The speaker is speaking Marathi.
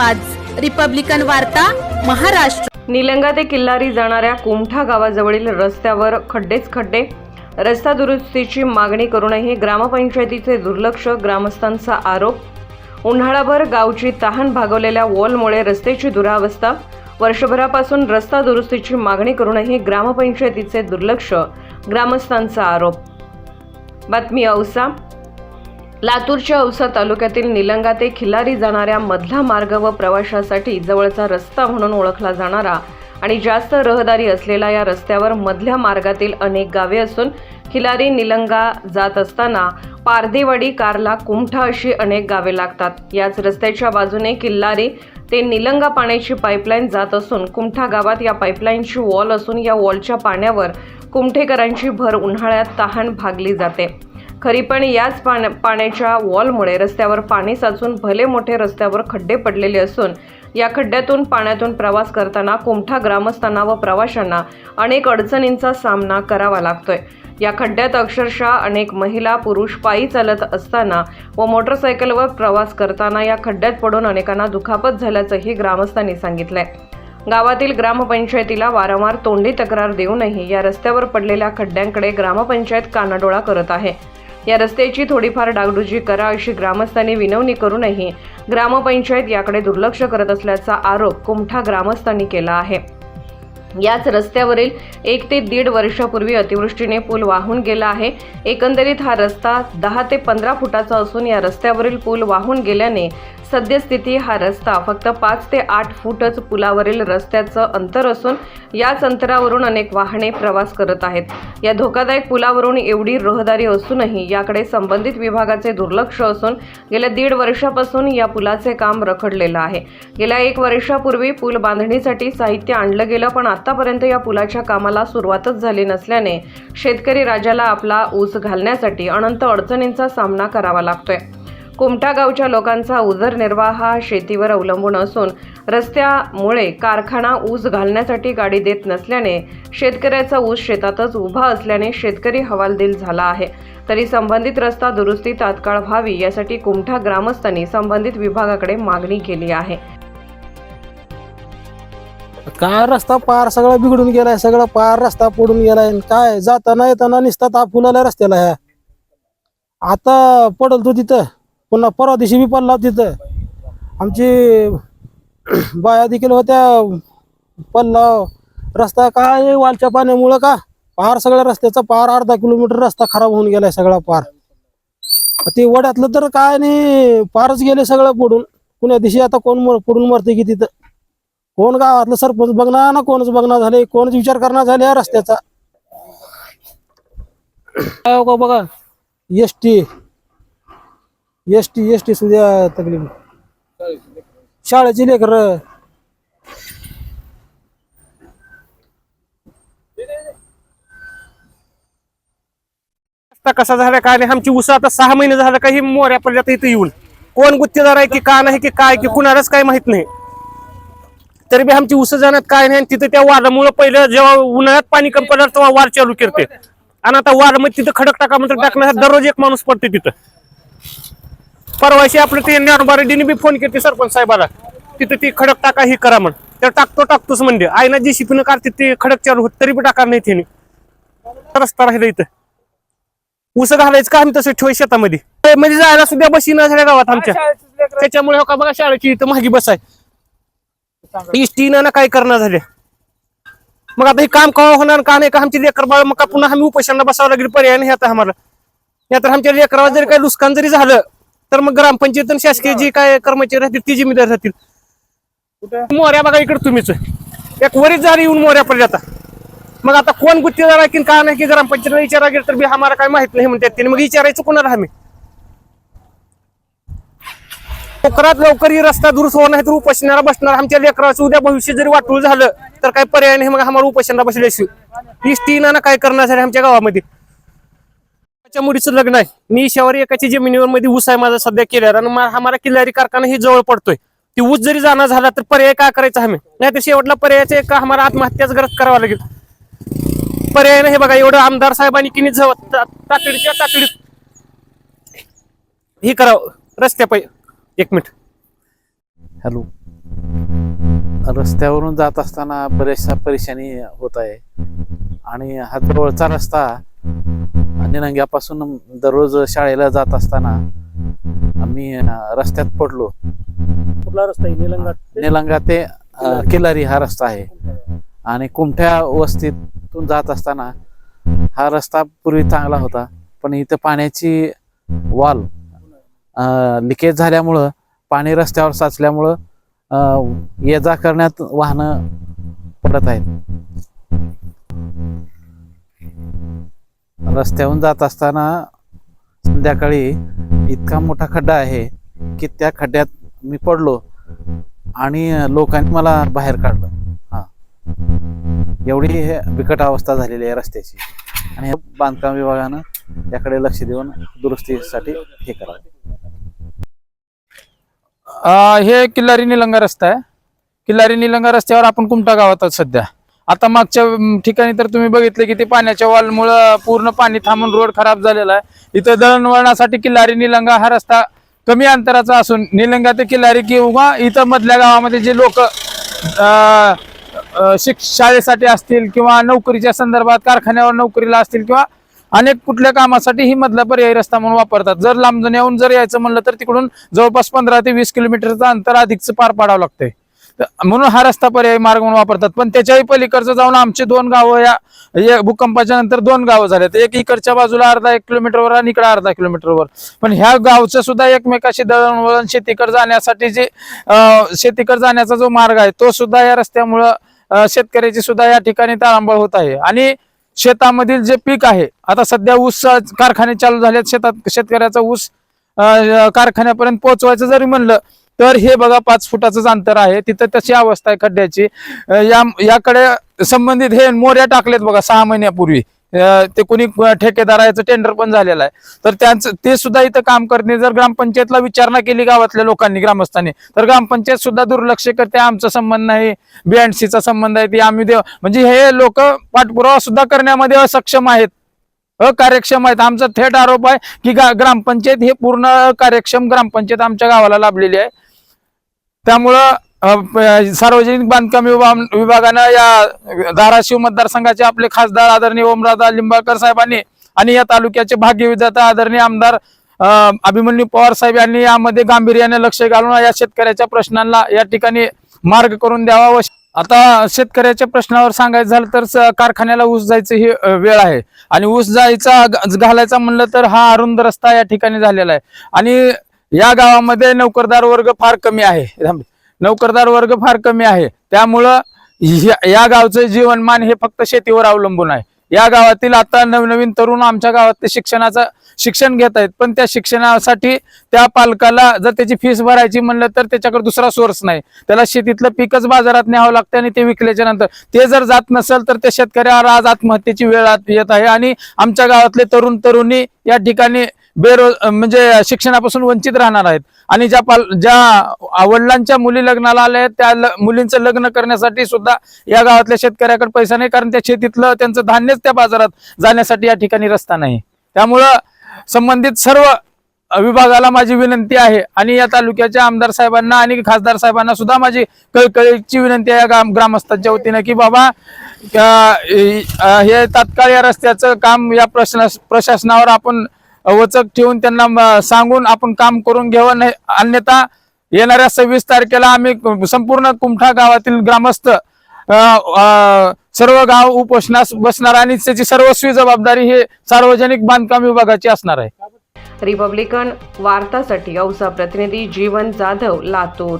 आवाज. रिपब्लिकन वार्ता महाराष्ट्र. निलंगा ते किल्लारी जाणाऱ्या कुमठा गावाजवळील रस्त्यावर खड्डेच खड्डे. रस्ता दुरुस्तीची मागणी करूनही ग्रामपंचायतीचे दुर्लक्ष ग्रामस्थांचा आरोप. उन्हाळाभर गावची तहान भागवलेल्या वॉलमुळे रस्त्याची दुरावस्था. वर्षभरापासून रस्ता दुरुस्तीची मागणी करूनही ग्रामपंचायतीचे दुर्लक्ष ग्रामस्थांचा आरोप. बातमी औसा. लातूरच्या औसा तालुक्यातील निलंगा ते खिल्लारी जाणाऱ्या मधला मार्ग व प्रवाशासाठी जवळचा रस्ता म्हणून ओळखला जाणारा आणि जास्त रहदारी असलेला या रस्त्यावर मधल्या मार्गातील अनेक गावे असून खिलारी निलंगा जात असताना पारदेवाडी कारला कुमठा अशी अनेक गावे लागतात. याच रस्त्याच्या बाजूने किल्लारी ते निलंगा पाण्याची पाईपलाईन जात असून कुमठा गावात या पाईपलाईनची वॉल असून या वॉलच्या पाण्यावर कुमठेकरांची भर उन्हाळ्यात तहान भागली जाते. खरी पण याच पाण्या पाण्याच्या वॉलमुळे रस्त्यावर पाणी साचून भले मोठे रस्त्यावर खड्डे पडलेले असून या खड्ड्यातून पाण्यातून प्रवास करताना कुमठा ग्रामस्थांना व प्रवाशांना अनेक अडचणींचा सामना करावा लागतोय. या खड्ड्यात अक्षरशः अनेक महिला पुरुष पायी चालत असताना व मोटरसायकलवर प्रवास करताना या खड्ड्यात पडून अनेकांना दुखापत झाल्याचंही ग्रामस्थांनी सांगितलंय. गावातील ग्रामपंचायतीला वारंवार तोंडी तक्रार देऊनही या रस्त्यावर पडलेल्या खड्ड्यांकडे ग्रामपंचायत कानाडोळा करत आहे. या रस्त्याची थोडीफार डागडुजी करा अशी ग्रामस्थांनी विनवणी करूनही ग्रामपंचायत याकडे दुर्लक्ष करत असल्याचा आरोप कुमठा ग्रामस्थांनी केला आहे. याच रस्त्यावरील एक ते दीड वर्षापूर्वी अतिवृष्टीने पूल वाहून गेला आहे. एकंदरीत हा रस्ता दहा ते पंधरा फुटाचा असून या रस्त्यावरील पूल वाहून गेल्याने सद्यस्थिती हा रस्ता फक्त पाच ते आठ फूटच पुलावरील रस्त्याचं अंतर असून याच अंतरावरून अनेक वाहने प्रवास करत आहेत. या धोकादायक पुलावरून एवढी रहदारी असूनही याकडे संबंधित विभागाचे दुर्लक्ष असून गेल्या दीड वर्षापासून या पुलाचे काम रखडलेलं आहे. गेल्या एक वर्षापूर्वी पूल बांधणीसाठी साहित्य आणलं गेलं पण आतापर्यंत या पुलाच्या कामाला सुरुवातच झाली नसल्याने शेतकरी राजाला आपला ऊस घालण्यासाठी अनंत अडचणींचा सामना करावा लागतोय. कुमटा गावच्या लोकांचा उदरनिर्वाह हा शेतीवर अवलंबून असून रस्त्यामुळे कारखाना ऊस घालण्यासाठी गाडी देत नसल्याने शेतकऱ्याचा ऊस शेतातच उभा असल्याने शेतकरी हवालदिल झाला आहे. तरी संबंधित रस्ता दुरुस्ती तात्काळ व्हावी यासाठी कुमठा ग्रामस्थांनी संबंधित विभागाकडे मागणी केली आहे. काय रस्ता पार सगळा बिघडून गेलाय सगळा पार रस्ता पडून गेलाय. आणि काय जाताना येताना निसता ताप फुलाला रस्त्याला ह्या. आता पडल तो तिथं. पुन्हा परवा दिवशी बी पडला तिथं. आमची बाया देखील होत्या. पडला. रस्ता काय वालच्या पाण्यामुळं का? पार सगळ्या रस्त्याचा पार अर्धा किलोमीटर रस्ता खराब होऊन गेलाय सगळा पार. ते वड्यातलं तर काय नाही पारच गेले सगळं पडून पुण्या दिवशी आता कोण मर- पडून मरते की तिथं? कोण गावातलं सरपंच बघणार ना कोणच बघणार झाले कोणच विचार करणार झाले या रस्त्याचा? काय हो का बघा? S T. S T S T सुद्धा तकलीफ. शाळेची लेकर. रस्ता कसा झाला काय नाही आमची उस आता सहा महिने झालं काही मोऱ्या पडल्यात इथं येऊन. कोण गुत्तेदार आहे की का नाही की काय की कुणालाच काय माहीत नाही. तरी बी आमची उस जाण्यात काय नाही. आणि तिथं त्या वादामुळे पहिलं जेव्हा उन्हाळ्यात पाणी कमी पडलं तेव्हा वार चालू करते. आणि आता वार मग तिथं खडक टाका म्हणतो टाकण्यासाठी दररोज एक माणूस पडते तिथं. परवाशी आपलं ते ज्ञानोबा रेड्डीने बी फोन केले सरपंच साहेबाला. तिथं ती खडक टाका हे करा म्हण. त्या टाकतो टाकतोच म्हणजे आईना जी शिपीनं काढते ते खडक चालू होत तरी बी टाका नाही त्याने. रस्ता राहिला इथं. ऊस घालायचं का आम्ही तसं ठेवाय शेतामध्ये. म्हणजे जायला सुद्धा बसी ना झाल्या गावात आमच्या. त्याच्यामुळे हो का बघा शाळेची इथं मागी बस आहे इष्टी ना काय करणार झाल्या मग आता हे काम कवा होणार का नाही? का आमची लेकर बाळ मग पुन्हा आम्ही उपोषणाला बसावं लागेल? पर्याय नाही आता आम्हाला. या तर आमच्या लेकरावर जरी काही नुकसान जरी झालं तर मग ग्रामपंचायत आणि शासकीय जी काय कर्मचारी राहतील ती जिम्मेदार राहतील. मोऱ्या बघा इकडे तुम्हीच. एक वरीच झाली येऊन मोऱ्या पडल्या आता. मग आता कोण गुत्तेदार आहे की का नाही की ग्रामपंचायतीला विचारा गेलं तर बी आम्हाला काय माहीत नाही म्हणतात त्याने मग विचारायचं कोणाला आम्ही? लवकरात लवकर ही रस्ता दुरुस्त होणार नाही तर उपोषणाला बसणार. आमच्या लेकराचं उद्या भविष्य जरी वाटूळ झालं तर काही पर्याय नाही मग आम्हाला उपोषणाला बसले ही स्टीना काय करणार आमच्या गावामध्ये? एकाच्या मुलीचं लग्न आहे. मी शहरी एकाच्या जमिनीवर मध्ये ऊस आहे माझा सध्या केल्यावर आणि आम्हाला किल्लारी कारखाना ही जवळ पडतोय. ती ऊस जरी जाणार झाला तर पर्याय काय करायचा आम्ही? नाही तर शेवटला पर्यायचा एक आम्हाला आत्महत्याच गरज करावा लागेल. पर्याय नाही बघा एवढं आमदार साहेबांनी किनी जवळ तातडीच्या तातडीत हे करावं. रस्त्या पाहिजे एक मिनिट. हॅलो. रस्त्यावरून जात असताना बऱ्याचशा परेशानी होत आहे. आणि हा जवळचा रस्ता निलंग्यापासून दररोज शाळेला जात असताना आम्ही रस्त्यात पडलो. कुठला रस्ता आहे? निलंगा ते- निलंगा ते किल्लारी हा रस्ता आहे. आणि कुमठ्या वस्तीतून जात असताना हा रस्ता पूर्वी चांगला होता पण इथं पाण्याची वाल लिकेज झाल्यामुळं पाणी रस्त्यावर साचल्यामुळं ये जा करण्यात वाहनं पडत आहेत. रस्त्याहून जात असताना संध्याकाळी इतका मोठा खड्डा आहे की त्या खड्ड्यात मी पडलो आणि लोकांनी मला बाहेर काढलं. हा. एवढी बिकट अवस्था झालेली आहे रस्त्याची. आणि बांधकाम विभागानं याकडे लक्ष देऊन दुरुस्तीसाठी हे करावं. हे किल्लारी निलंगा रस्ता आहे. किल्लारी निलंगा रस्त्यावर आपण कुमटा गावात आहोत सध्या. आता मागच्या ठिकाणी तर तुम्ही बघितले की ते पाण्याच्या वालमुळं पूर्ण पाणी थांबून रोड खराब झालेला आहे. इथं दळणवळणासाठी किल्लारी निलंगा हा रस्ता कमी अंतराचा असून निलंगा ते किल्लारी किंवा इथं मधल्या गावामध्ये जे लोक शिक शाळेसाठी असतील किंवा नोकरीच्या संदर्भात कारखान्यावर नोकरीला असतील किंवा अनेक कुठल्या कामासाठी ही मधला पर्यायी रस्ता म्हणून वापरतात. जर लांबजण्याहून जर यायचं म्हणलं तर तिकडून जवळपास पंधरा ते वीस किलोमीटरचं अंतर अधिकचं पार पाडावं लागतंय. तर म्हणून हा रस्ता पर्यायी मार्ग म्हणून वापरतात. पण त्याच्याही पलीकडचं जाऊन आमचे दोन गावं या भूकंपाच्या नंतर दोन गावं झालेत. एक इकडच्या बाजूला अर्धा एक किलोमीटरवर आणि इकडे अर्धा किलोमीटरवर. पण ह्या गावचं सुद्धा एकमेकाशी दळणवळण शेतीकडे जाण्यासाठी जे शेतीकडे जाण्याचा जो मार्ग आहे तो सुद्धा या रस्त्यामुळं शेतकऱ्याची सुद्धा या ठिकाणी तारांबळ होत आहे. आणि शेतामधील जे पीक आहे आता सध्या ऊस कारखाने चालू झाले शेतात शेतकऱ्याचा ऊस कारखान्यापर्यंत पोहोचवायचं जरी म्हणलं तर हे बघा पाच फुटाचंच अंतर आहे. तिथं तशी अवस्था आहे खड्ड्याची. या याकडे संबंधित हे मोऱ्या टाकलेत बघा सहा महिन्यापूर्वी. ते कोणी ठेकेदाराचं टेंडर पण झालेलं आहे. तर त्यांचं ते सुद्धा इथं काम करणे जर ग्रामपंचायतला विचारणा केली गावातल्या लोकांनी ग्रामस्थांनी तर ग्रामपंचायत सुद्धा दुर्लक्ष करते आमचा संबंध नाही बीएनसीचा संबंध आहे ती आम्ही देव म्हणजे हे लोक पाठपुरावा सुद्धा करण्यामध्ये असक्षम आहेत. अकार्यक्षम आहेत. आमचा थेट आरोप आहे की ग्रामपंचायत हे पूर्ण कार्यक्षम ग्रामपंचायत आमच्या गावाला लाभलेली आहे. त्यामुळं सार्वजनिक बांधकाम विभाग विभागानं या धाराशिव मतदारसंघाचे आपले खासदार आदरणीय ओमराजा लिंबाळकर साहेबांनी आणि या तालुक्याचे भाग्यविधाता आदरणीय आमदार अभिमन्यू पवार साहेब यांनी यामध्ये गांभीर्याने लक्ष घालून या शेतकऱ्याच्या प्रश्नांना या ठिकाणी मार्ग करून द्यावा व आता शेतकऱ्याच्या प्रश्नावर सांगायचं झालं तर स- कारखान्याला ऊस जायचं ही वेळ आहे. आणि ऊस जायचा घालायचा म्हणलं तर हा अरुंद रस्ता या ठिकाणी झालेला आहे. आणि या गावामध्ये नोकरदार वर्ग फार कमी आहे. नोकरदार वर्ग फार कमी आहे. त्यामुळं या- या गावचं जीवनमान हे फक्त शेतीवर अवलंबून आहे. या गावातील आता नवनवीन तरुण आमच्या गावात शिक्षणाचं शिक्षण घेत आहेत. पण त्या शिक्षणासाठी त्या पालकाला जर त्याची फीस भरायची म्हणलं तर त्याच्याकडे दुसरा सोर्स नाही. त्याला शेतीतलं पीकच बाजारात न्यावं लागतं आणि ते विकल्याच्या नंतर. ते जर जात नसेल तर त्या शेतकऱ्यावर आज आत्महत्येची वेळ आत- येत आहे. आणि आमच्या गावातले तरुण तरुणी या ठिकाणी बेरोज म्हणजे शिक्षणापासून वंचित राहणार आहेत. आणि ज्या पाल ज्या वडिलांच्या मुली लग्नाला आल्या आहेत त्या ल- मुलींचं लग्न करण्यासाठी सुद्धा या गावातल्या शेतकऱ्याकडे पैसा नाही कारण त्या शेतीतलं त्यांचं धान्यच त्या बाजारात जाण्यासाठी या ठिकाणी रस्ता नाही. त्यामुळं संबंधित सर्व विभागाला माझी विनंती आहे आणि या तालुक्याच्या आमदार साहेबांना आणि खासदार साहेबांना सुद्धा माझी कळकळीची विनंती आहे ग्राम ग्रामस्थांच्या वतीनं की बाबा हे तात्काळ या रस्त्याचं काम या प्रश्न प्रशासनावर आपण वचक ठेवून त्यांना सांगून आपण काम करून घ्यावं नाही अन्यथा येणाऱ्या सव्वीस तारखेला आम्ही संपूर्ण कुमठा गावातील ग्रामस्थ सर्व गाव उपोषणास बसणार आणि त्याची सर्वस्वी जबाबदारी हे सार्वजनिक बांधकाम विभागाची असणार आहे. रिपब्लिकन वार्तासाठी औसा प्रतिनिधी जीवन जाधव लातूर.